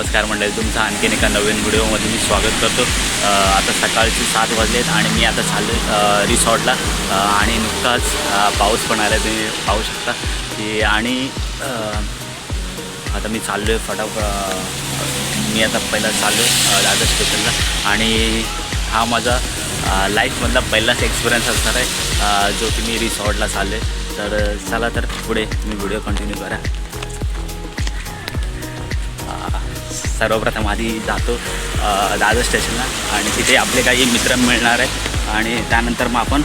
नमस्कार मंडळी तुमचं आणखीन एका नवीन व्हिडिओमध्ये मी स्वागत करतो. आता सकाळचे सात वाजलेत आणि मी आता चाललो रिसॉर्टला. आणि नुकताच पाऊस पण आला तुम्ही पाहू शकता. की आणि आता मी चाललो आहे फटाफट मी आता पहिला चाललो आहे दादर स्टेशनला. आणि हा माझा लाईफमधला पहिलाच एक्सपिरियन्स असणार आहे जो की मी रिसॉर्टला चाललो आहे तर चला तर पुढे मी व्हिडिओ कंटिन्यू करा. सर्वप्रथम आधी जातो दादर स्टेशनला आणि तिथे आपले काही मित्र मिळणार आहे आणि त्यानंतर मग आपण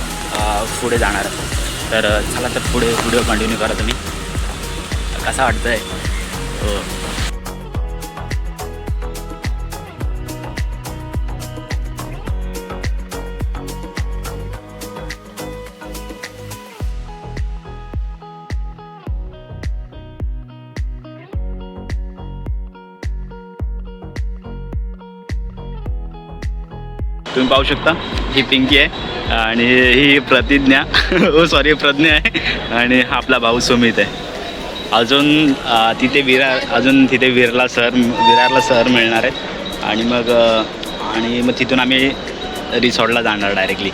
पुढे जाणार आहोत. तर चला तर पुढे व्हिडिओ कंटिन्यू करा तुम्ही. कसा वाटतं आहे हो. तुम्ही पाहू शकता. ही पिंकी आहे आणि ही प्रतिज्ञा. हो सॉरी प्रज्ञा आहे. आणि हा आपला भाऊ सुमित आहे. अजून तिथे विरार अजून तिथे विरला सर विरारला सर मिळणार आहेत. आणि मग आणि मग तिथून आम्ही रिसॉर्टला जाणार डायरेक्टली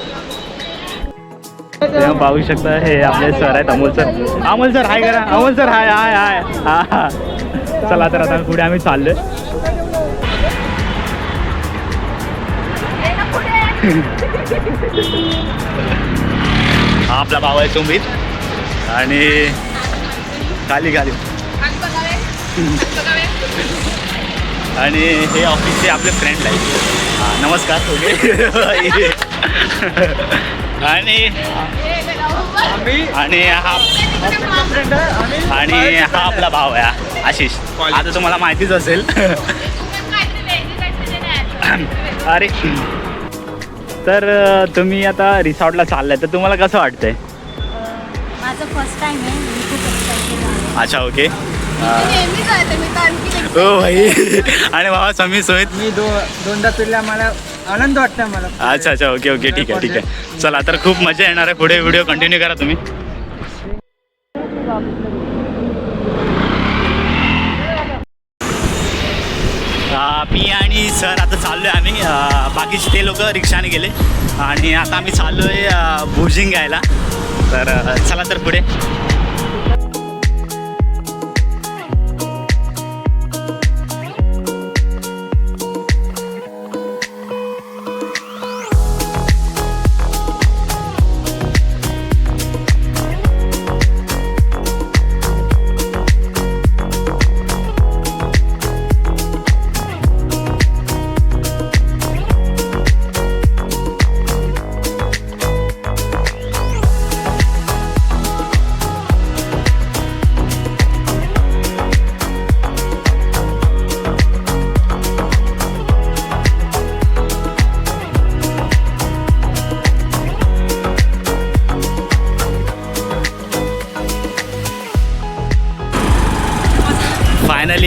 तेव्हा पाहू शकता हे आपले सर आहेत Amol sir. Amol sir hi करा. Amol sir hi hi hi. हा हा. चला तर आता पुढे आम्ही चाललोय. हा आपला भाऊ आहे सुमित. आणि खाली खाली. आणि हे ऑफिसचे आपले फ्रेंड आहेत. हा, नमस्कार. ओके आणि आणि हा आणि हा आपला भाव आहे आशिष. आता तुम्हाला माहितीच असेल. अरे तर तुम्ही आता रिसॉर्टला चाललाय तर तुम्हाला कसं वाटतंय? माझं फर्स्ट टाइम आहे मी खूप एक्साइटेड आहे. अच्छा ओके नेहमी जाते मी तर आणखी हो भाई आणि बाबा समी सोहित? मी दो दोनदा फिरल्या मला आनंद वाटतं मला. अच्छा अच्छा ओके ओके ठीक आहे ठीक आहे. चला तर खूप मजा येणार आहे. पुढे व्हिडिओ कंटिन्यू करा तुम्ही. मी आणि सर आता चाललो आहे आम्ही बाकीचे ते लोक रिक्षाने गेले. आणि आता आम्ही चाललो आहे भुजिंग घ्यायला तर चला तर पुढे.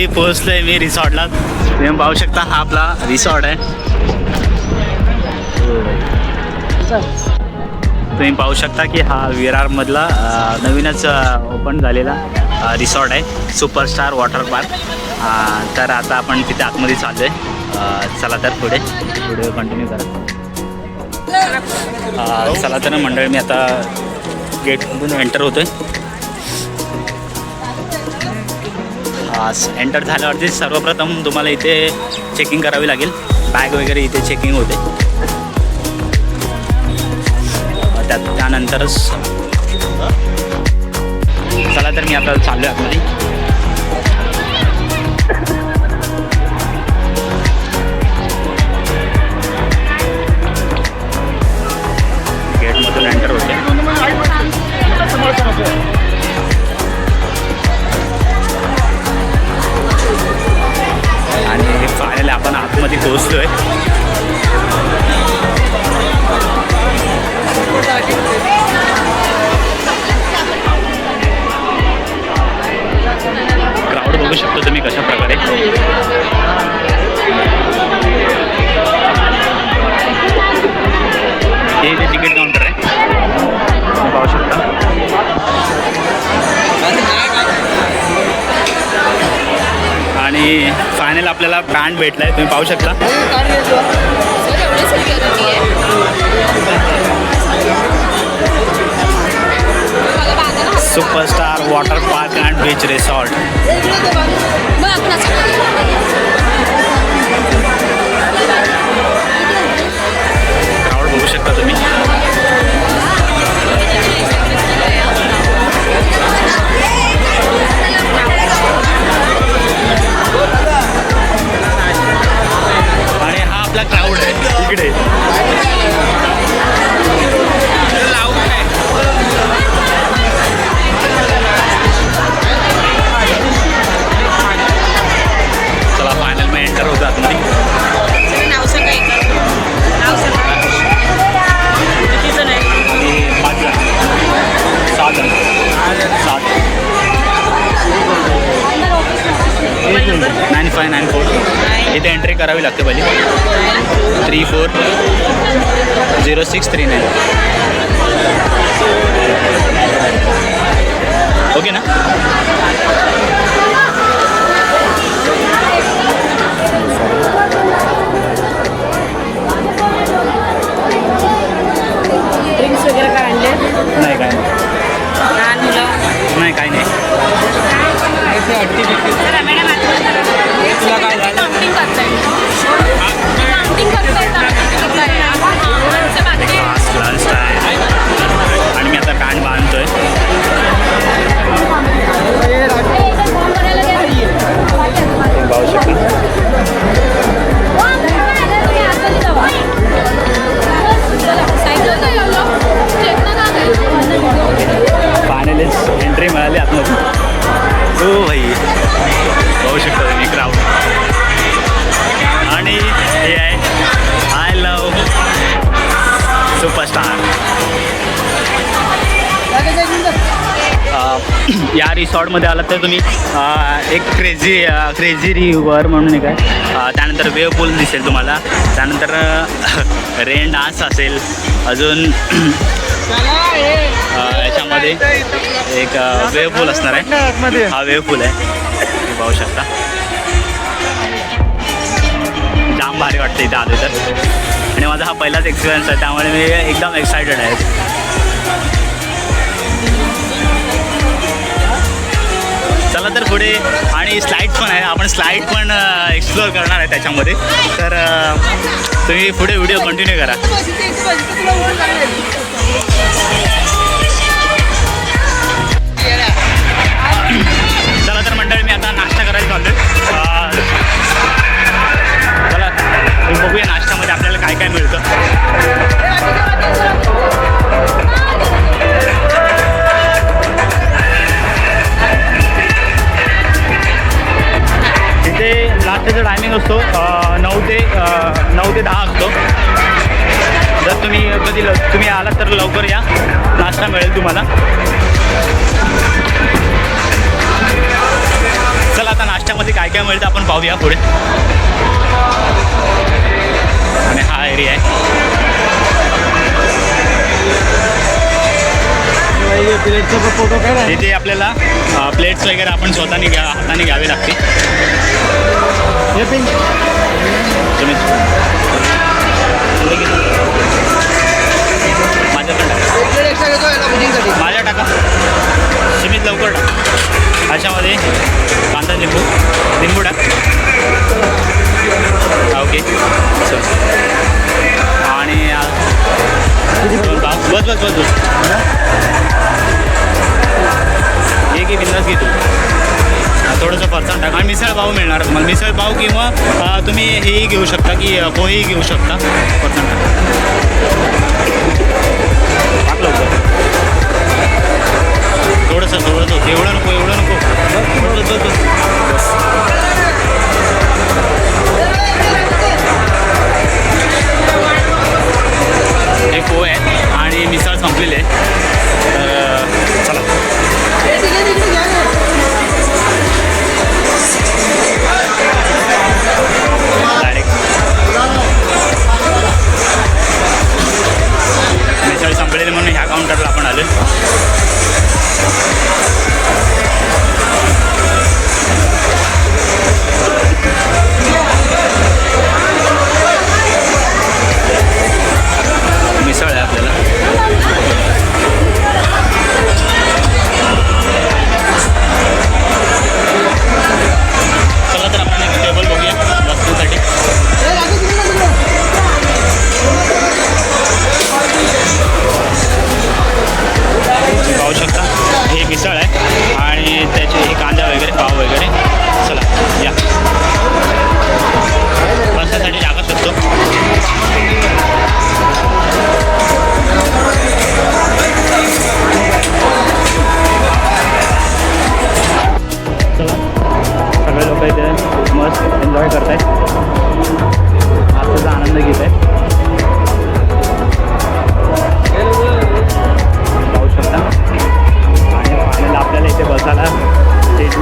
फायनली पोहोचलोय मी रिसॉर्टला. तुम्ही पाहू शकता हा आपला रिसॉर्ट आहे. तुम्ही पाहू शकता की हा विरारमधला नवीनच ओपन झालेला रिसॉर्ट आहे सुपरस्टार वॉटर पार्क तर आता आपण तिथे आतमध्ये चाललो आहे चला तर पुढे व्हिडिओ कंटिन्यू करा. चला तर मंडळ मी आता गेटमधून एंटर होतोय. एंटर झाल्यावरती सर्वप्रथम तुम्हाला इथे चेकिंग करावी लागेल. बॅग वगैरे इथे चेकिंग होते. त्या त्यानंतरच चला तर मी आता चाललो आहे आतमध्ये. आणि फायनल आपल्याला ब्रँड आहे तुम्ही पाहू शकता. Superstar water park and beach resort crowd बघू शकता तुम्ही. इथे एंट्री करावी लागते पहिली. Three four zero six three nine okay ना? ड्रिंक्स वगैरे काय आणले? नाही काय नाही. लहान मुलं? नाही काय नाही. तुला काय Thank you. या रिसॉर्टमध्ये आलात तर तुम्ही एक क्रेझी क्रेझी रिव्हर म्हणून एक आहे. त्यानंतर वेव पूल दिसेल तुम्हाला. त्यानंतर रेन डान्स असेल. अजून याच्यामध्ये एक वेव पूल असणार आहे. हा वेव पूल आहे. तुम्ही पाहू शकता. जाम भारी वाटतं इथे आले तर. आणि माझा हा पहिलाच एक्सपिरियन्स आहे त्यामुळे मी एकदम एक्सायटेड आहे. चला तर पुढे आणि स्लाईड पण आहे आपण स्लाईड पण एक्सप्लोअर करणार आहे त्याच्यामध्ये. तर तुम्ही पुढे व्हिडिओ कंटिन्यू करा. चला तर मंडळी मी आता नाश्ता मिळतं. तिथे नाश्त्याचा टायमिंग असतो. नऊ ते नऊ ते दहा असतो. जर तुम्ही कधी ल तुम्ही आलात तर लवकर या. नाश्ता मिळेल तुम्हाला. चला आता नाश्त्यामध्ये काय काय मिळतं आपण पाहूया पुढे. आणि हा एरिया आहे फोटो काय तिथे आपल्याला प्लेट्स वगैरे आपण स्वतःने घ्या हाताने घ्यावे लागते हे टाका. माझ्या टाका सुमित लवकर टाका अशामध्ये कांदा लिंबू लिंबू टाक ओके चल आणि बस बस बस बस। हे घे बिंदास घे तू। थोडंसं फरसाण टाक। आणि मिसळ पाव मिळणार तुम्हाला. मिसळ पाव किंवा तुम्ही हेही घेऊ शकता की पोहेही घेऊ शकता. फरसाण टाक. थोडंसं थोडंसं. एवढं नको एवढं नको. बस, हे पोहे आहेत आणि मिसळ संपलेली आहे.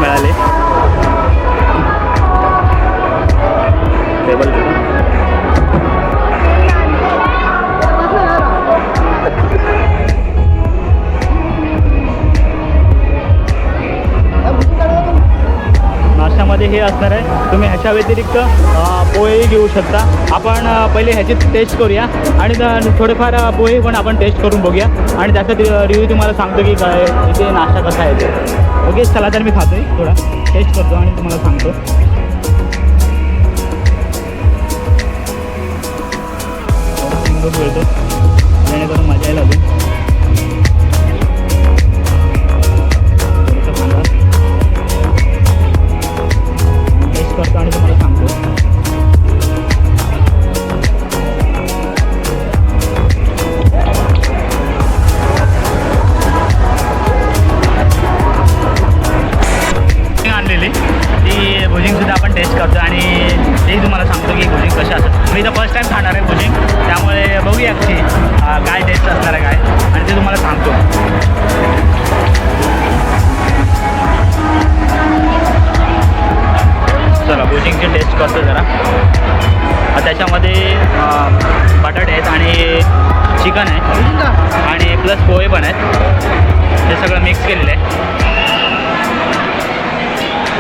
vale. असणार आहे. तुम्ही ह्याच्या व्यतिरिक्त पोहेही घेऊ शकता. आपण पहिले ह्याची टेस्ट करूया आणि थोडेफार पोहे पण आपण टेस्ट करून बघूया. आणि त्याचा रिव्ह्यू तुम्हाला सांगतो की काय इथे नाश्ता कसा आहे ते. ओके चला तर मी खातो आहे थोडा. टेस्ट करतो आणि तुम्हाला सांगतो. थोडं की भुजिंग कशा असतात. मी इथं फर्स्ट टाईम खाणार आहे भुजिंग त्यामुळे बघूया की काय टेस्ट असणार आहे काय. आणि ते तुम्हाला सांगतो. चला भुजिंगची टेस्ट करतो जरा. त्याच्यामध्ये बटाटे आहेत आणि चिकन आहे. आणि प्लस पोहे पण आहेत. हे सगळं मिक्स केलेलं आहे.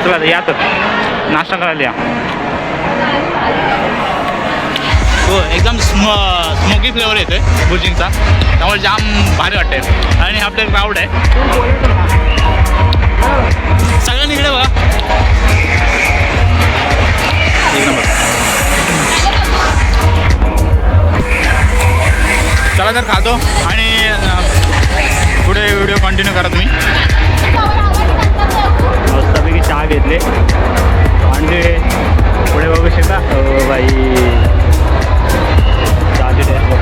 चला या तर. नाश्ता करायला या. हो एकदम स्म स्मोकी फ्लेवर येतो आहे भुजिंगचा त्यामुळे जाम भारी वाटते आणि आपलं क्राऊड आहे. सगळ्यांनी इकडे बघा. एक नंबर. चला तर खातो आणि पुढे व्हिडिओ कंटिन्यू करा तुम्ही. चहा घेतले. आणि ते पुढे बघू शकता? हो बाई. चहाची टेस्ट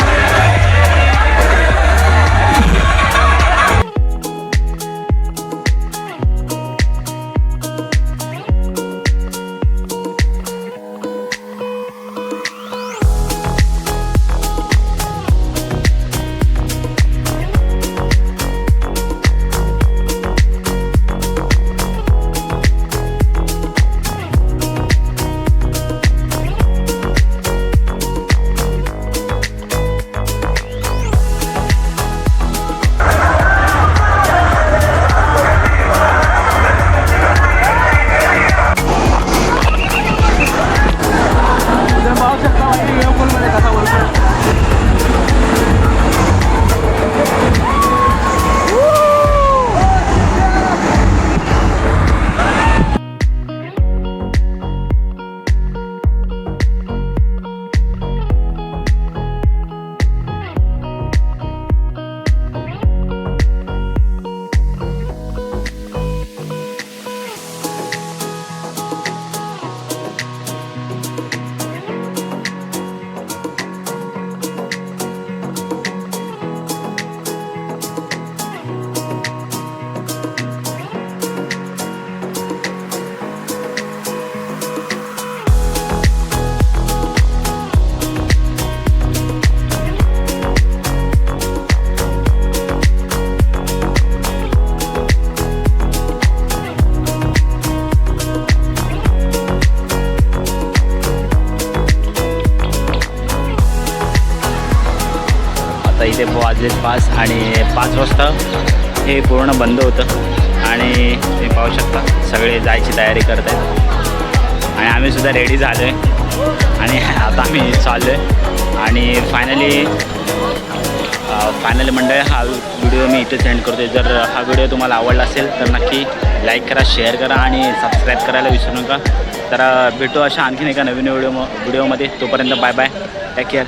पाच आणि पाच वाजता हे पूर्ण बंद होतं. आणि तुम्ही पाहू शकता सगळे जायची तयारी करत आहेत. आणि आम्हीसुद्धा रेडी झालो आहे आणि आता आम्ही चाललो आहे आणि फायनली फायनली मंडळी हा व्हिडिओ मी इथे सेंड करतो जर हा व्हिडिओ तुम्हाला आवडला असेल तर नक्की लाईक करा शेअर करा आणि सबस्क्राईब करायला विसरू नका. तर भेटू अशा आणखीन एका नवीन व्हिडिओ व्हिडिओमध्ये तोपर्यंत बाय बाय टेक केअर